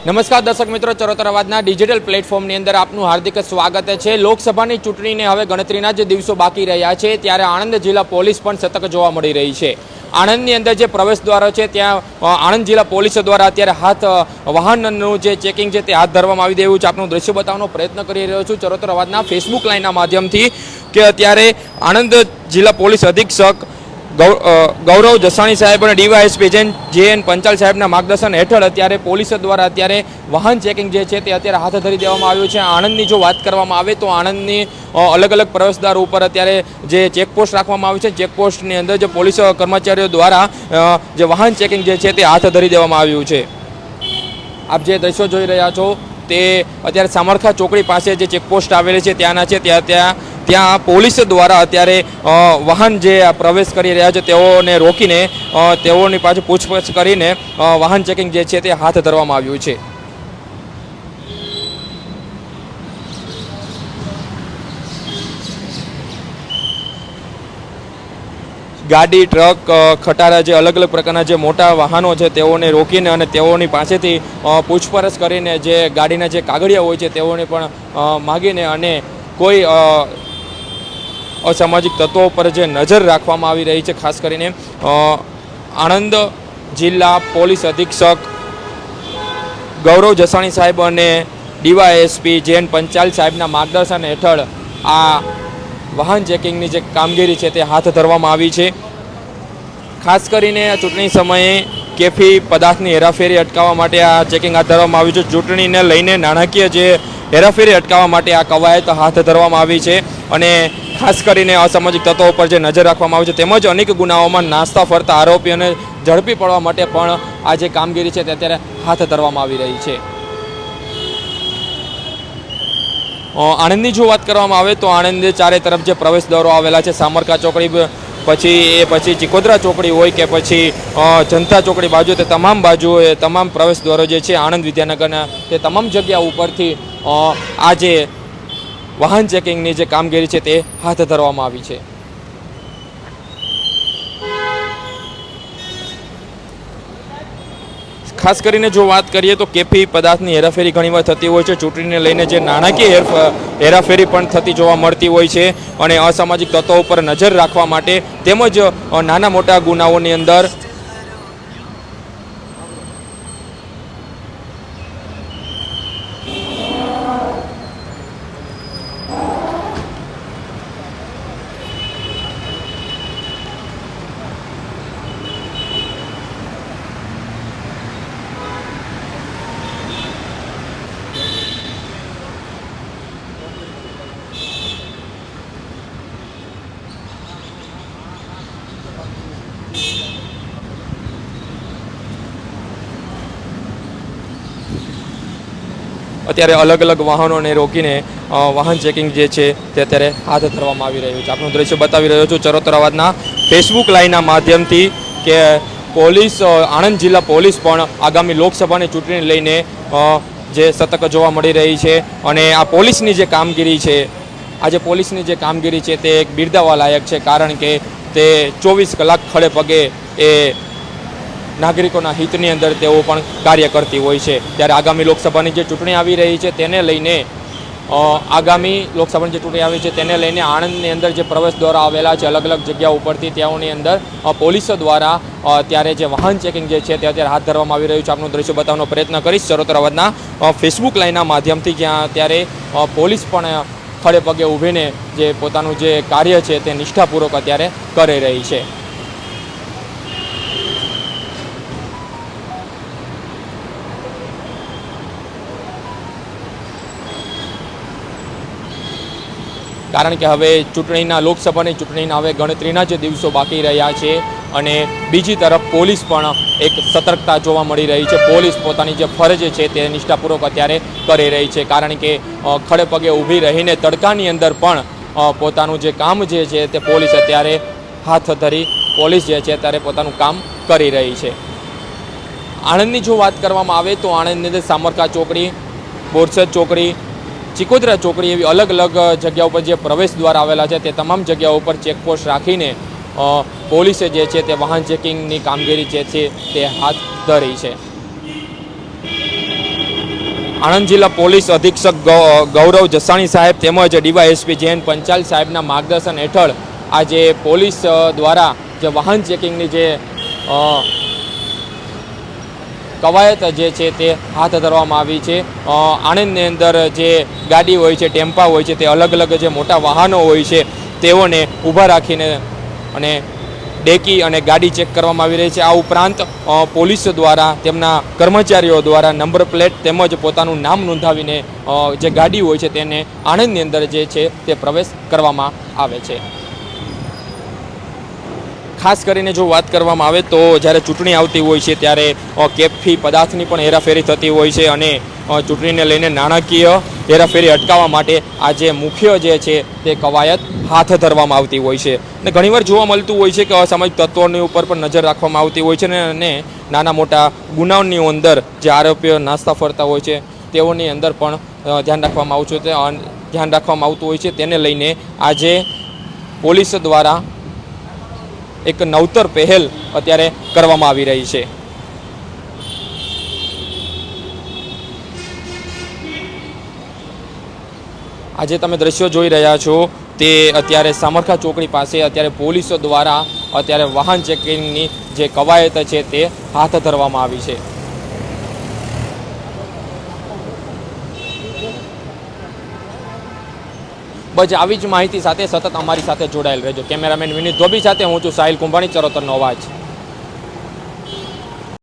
નમસ્કાર દર્શક મિત્રો, ચરોતર અવાજના ડિજિટલ પ્લેટફોર્મની અંદર આપનું હાર્દિક સ્વાગત છે. લોકસભાની ચૂંટણીને હવે ગણતરીના જ દિવસો બાકી રહ્યા છે, ત્યારે આણંદ જિલ્લા પોલીસ પણ સતર્ક જોવા મળી રહી છે. આણંદની અંદર જે પ્રવેશ દ્વારો છે, ત્યાં આણંદ જિલ્લા પોલીસ દ્વારા અત્યારે હાથ વાહનનું જે ચેકિંગ છે તે હાથ ધરવામાં આવી રહ્યું છે. આપનું દ્રશ્ય બતાવવાનો પ્રયત્ન કરી રહ્યો છું. ચરોતર અવાજના ફેસબુક લાઇનના માધ્યમથી કે અત્યારે આણંદ જિલ્લા પોલીસ અધિક્ષક ગૌરવ જસાણી સાહેબ અને ડીવાયએસપી જેન જે એન પંચાલ સાહેબના માર્ગદર્શન હેઠળ અત્યારે પોલીસ દ્વારા અત્યારે વાહન ચેકિંગ જે છે તે અત્યારે હાથ ધરી દેવામાં આવ્યું છે. આણંદની જો વાત કરવામાં આવે તો આણંદની અલગ અલગ પ્રવેશદ્વાર ઉપર અત્યારે જે ચેકપોસ્ટ રાખવામાં આવી છે. ચેકપોસ્ટની અંદર જે પોલીસ કર્મચારીઓ દ્વારા જે વાહન ચેકિંગ જે છે તે હાથ ધરી દેવામાં આવ્યું છે. આપ જે દ્રશ્યો જોઈ રહ્યા છો તે અત્યારે સામરખા ચોકડી પાસે જે ચેકપોસ્ટ આવેલી છે, ત્યાંના છે. ત્યાં ત્યાં ત્યાં પોલીસ દ્વારા અત્યારે વાહન જે પ્રવેશ કરી રહ્યા છે, તેઓને રોકીને તેઓની પાછળ પૂછપરછ કરીને વાહન ચેકિંગ જે છે તે હાથ ધરવામાં આવ્યું છે. ગાડી, ટ્રક ખટારા જે અલગ અલગ પ્રકારના જે મોટા વાહનો છે, તેઓને રોકીને અને તેઓની પાસેથી પૂછપરછ કરીને જે ગાડીના જે કાગળિયા હોય છે, તેઓને પણ માગીને અને કોઈ અસામાજિક તત્વો પર જે નજર રાખવામાં આવી રહી છે, ખાસ કરીને આણંદ જિલ્લા પોલીસ અધિક્ષક ગૌરવ જસાણી સાહેબ અને ડીવાયએસપી જેન પંચાલ સાહેબના માર્ગદર્શન હેઠળ આ વાહન ચેકિંગની જે કામગીરી છે તે હાથ ધરવામાં આવી છે. ખાસ કરીને ચૂંટણી સમયે કેફી પદાર્થની હેરાફેરી અટકાવવા માટે આ ચેકિંગ હાથ ધરવામાં આવ્યું છે. ચૂંટણીને લઈને નાણાકીય જે હેરાફેરી અટકાવવા માટે આ કવાયત હાથ ધરવામાં આવી છે અને ખાસ કરીને અસામાજિક તત્વો ઉપર જે નજર રાખવામાં આવી છે, તેમજ અનેક ગુનાઓમાં નાસ્તા, ફરતા આરોપીઓને ઝડપી પડવા માટે પણ આ જે કામગીરી છે તે અત્યારે હાથ ધરવામાં આવી રહી છે. આણંદની જો વાત કરવામાં આવે તો આણંદ ચારે તરફ જે પ્રવેશ દ્વારો આવેલા છે, સામરકા ચોકડી પછી એ પછી ચિકોદરા ચોકડી હોય કે પછી જનતા ચોકડી બાજુ, તે તમામ બાજુ તમામ પ્રવેશ દ્વારો જે છે, આણંદ વિદ્યાનગરના તે તમામ જગ્યા ઉપરથી આ જે વાહન ચેકિંગની જે કામગીરી છે તે હાથ ધરવામાં આવી છે. ખાસ કરીને જો વાત કરીએ તો કેફી પદાર્થની હેરાફેરી ઘણીવાર થતી હોય છે. ચૂંટણીને લઈને જે નાણાકીય હેરાફેરી પણ થતી જોવા મળતી હોય છે અને અસામાજિક તત્વો ઉપર નજર રાખવા માટે તેમજ નાના મોટા ગુનાઓની અંદર અત્યારે અલગ અલગ વાહનોને રોકીને વાહન ચેકિંગ જે છે તે અત્યારે હાથ ધરવામાં આવી રહ્યું છે. આપણું દ્રશ્ય બતાવી રહ્યો છું ચરોતરાવાદના ફેસબુક લાઈનના માધ્યમથી કે પોલીસ આણંદ જિલ્લા પોલીસ પણ આગામી લોકસભાની ચૂંટણી લઈને જે સતર્ક જોવા મળી રહી છે અને આ પોલીસની જે કામગીરી છે આજે પોલીસની જે કામગીરી છે તે એક બિરદાવા લાયક છે કારણ કે તે ચોવીસ કલાક ખડે પગે એ નાગરિકોના હિતની અંદર તેઓ પણ કાર્ય કરતી હોય છે. ત્યારે આગામી લોકસભાની જે ચૂંટણી આવી રહી છે તેને લઈને આગામી લોકસભાની જે ચૂંટણી આવી છે તેને લઈને આણંદની અંદર જે પ્રવેશ દ્વારા આવેલા છે અલગ અલગ જગ્યા ઉપરથી તેઓની અંદર પોલીસો દ્વારા ત્યારે જે વાહન ચેકિંગ જે છે તે અત્યારે હાથ ધરવામાં આવી રહ્યું છે. આપનું દ્રશ્ય બતાવવાનો પ્રયત્ન કરીશ. ચરોતર અવાજના ફેસબુક લાઈનના માધ્યમથી જ્યાં ત્યારે પોલીસ પણ ખડે પગે ઊભીને જે પોતાનું જે કાર્ય છે તે નિષ્ઠાપૂર્વક અત્યારે કરી રહી છે. કારણ કે હવે ચૂંટણીના લોકસભાની ચૂંટણીના હવે ગણતરીના જ દિવસો બાકી રહ્યા છે અને બીજી તરફ પોલીસ પણ એક સતર્કતા જોવા મળી રહી છે. પોલીસ પોતાની જે ફરજ છે તે નિષ્ઠાપૂર્વક અત્યારે કરી રહી છે. કારણ કે ખડે પગે ઊભી રહીને તડકાની અંદર પણ પોતાનું જે કામ જે છે તે પોલીસ અત્યારે હાથ ધરી, પોલીસ જે છે અત્યારે પોતાનું કામ કરી રહી છે. આણંદની જો વાત કરવામાં આવે તો આણંદની અંદર સામરકા ચોકડી, બોરસદ ચોકડી ચિકોદરા ચોકડી એવી અલગ અલગ જગ્યા ઉપર જે પ્રવેશ દ્વાર આવેલા છે તે તમામ જગ્યાઓ ઉપર ચેકપોસ્ટ રાખીને પોલીસે જે છે તે વાહન ચેકિંગની કામગીરી જે છે તે હાથ ધરી છે. આણંદ જિલ્લા પોલીસ અધિક્ષક ગૌરવ જસાણી સાહેબ તેમજ ડીવાયએસપી જૈન પંચાલ સાહેબના માર્ગદર્શન હેઠળ આજે પોલીસ દ્વારા જે વાહન ચેકિંગની જે કવાયત જે છે તે હાથ ધરવામાં આવી છે. આણંદની અંદર જે ગાડી હોય છે, ટેમ્પા હોય છે, તે અલગ અલગ જે મોટા વાહનો હોય છે, તેઓને ઊભા રાખીને અને ડેકી અને ગાડી ચેક કરવામાં આવી રહી છે. આ ઉપરાંત પોલીસ દ્વારા, તેમના કર્મચારીઓ દ્વારા નંબર પ્લેટ તેમજ પોતાનું નામ નોંધાવીને જે ગાડી હોય છે, તેને આણંદની અંદર જે છે તે પ્રવેશ કરવામાં આવે છે. ખાસ કરીને જો વાત કરવામાં આવે તો જ્યારે ચૂંટણી આવતી હોય છે ત્યારે કેફી પદાર્થની પણ હેરાફેરી થતી હોય છે અને ચૂંટણીને લઈને નાણાકીય હેરાફેરી અટકાવવા માટે આ જે મુખ્ય જે છે તે કવાયત હાથ ધરવામાં આવતી હોય છે. અને ઘણીવાર જોવા મળતું હોય છે કે અસામાજિક તત્વોની ઉપર પણ નજર રાખવામાં આવતી હોય છે અને નાના મોટા ગુનાઓની અંદર જે આરોપીઓ નાસ્તા ફરતા હોય છે તેઓની અંદર પણ ધ્યાન રાખવામાં આવતું છે. ધ્યાન રાખવામાં આવતું હોય છે. તેને લઈને આજે પોલીસ દ્વારા એક નવતર પહેલ અત્યારે કરવામાં આવી રહી છે. આજે તમે દ્રશ્યો જોઈ રહ્યા છો, તે અત્યારે સામરખા ચોકડી પાસે અત્યારે પોલીસો દ્વારા અત્યારે વાહન ચેકિંગની જે કવાયત છે તે હાથ ધરવામાં આવી છે. બસ આવી જ માહિતી સાથે સતત અમારી સાથે જોડાયેલ રહેજો. કેમેરામેન વિનીત ધોબી સાથે હું છું સાહિલ કુંભાણી. ચરોતરનો અવાજ.